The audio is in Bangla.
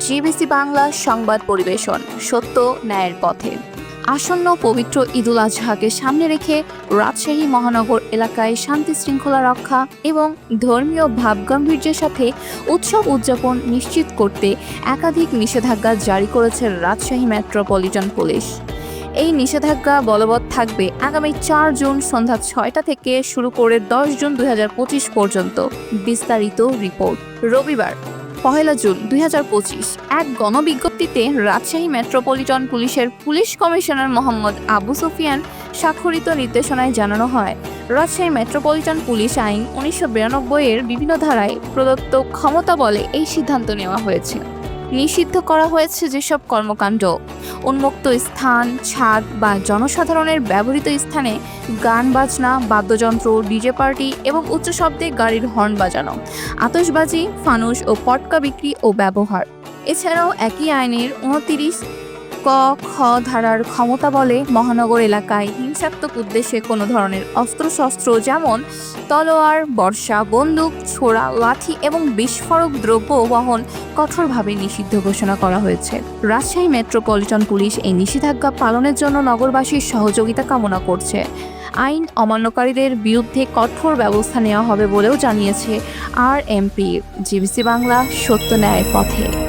জিবিসি বাংলা সংবাদ পরিবেশন, সত্য, ন্যায়ের পথে। আসন্ন পবিত্র ঈদুল আজহাকে সামনে রেখে রাজশাহী মহানগর এলাকায় শান্তি শৃঙ্খলা রক্ষা এবং ধর্মীয় ভাবগাম্ভীর্যের সাথে উৎসব উদযাপন নিশ্চিত করতে একাধিক নিষেধাজ্ঞা জারি করেছে রাজশাহী মেট্রোপলিটন পুলিশ। এই নিষেধাজ্ঞা বলবৎ থাকবে আগামী চার জুন সন্ধ্যা ছয়টা থেকে শুরু করে দশ জুন দুই হাজার পঁচিশ পর্যন্ত। বিস্তারিত রিপোর্ট। রবিবার পহেলা জুন দুই এক গণবিজ্ঞপ্তিতে রাজশাহী মেট্রোপলিটন পুলিশের পুলিশ কমিশনার মোহাম্মদ আবু সুফিয়ান স্বাক্ষরিত নির্দেশনায় জানানো হয়, রাজশাহী মেট্রোপলিটন পুলিশ আইন উনিশশো এর বিভিন্ন ধারায় প্রদত্ত ক্ষমতা বলে এই সিদ্ধান্ত নেওয়া হয়েছে। নিষিদ্ধ করা হয়েছে যেসব কর্মকাণ্ড। উন্মুক্ত স্থান, ছাদ বা জনসাধারণের ব্যবহৃত স্থানে গান বাজনা, বাদ্যযন্ত্র, ডিজে পার্টি এবং উচ্চ শব্দে গাড়ির হর্ন বাজানো আতসবাজি ফানুস ও পটকা বিক্রি ও ব্যবহার। এছাড়াও একই আইনের উনতিরিশ ক খ ধারার ক্ষমতা বলে মহানগর এলাকায় হিংসাত্মক উদ্দেশ্যে কোনো ধরনের অস্ত্রশস্ত্র যেমন তলোয়ার, বর্ষা, বন্দুক, ছোড়া, লাঠি এবং বিস্ফোরক দ্রব্য বহন কঠোরভাবে নিষিদ্ধ ঘোষণা করা হয়েছে। রাজশাহী মেট্রোপলিটন পুলিশ এই নিষেধাজ্ঞা পালনের জন্য নগরবাসীর সহযোগিতা কামনা করছে। আইন অমান্যকারীদের বিরুদ্ধে কঠোর ব্যবস্থা নেওয়া হবে বলেও জানিয়েছে আর এমপি জিবিসি বাংলা, সত্য ন্যায়ের পথে।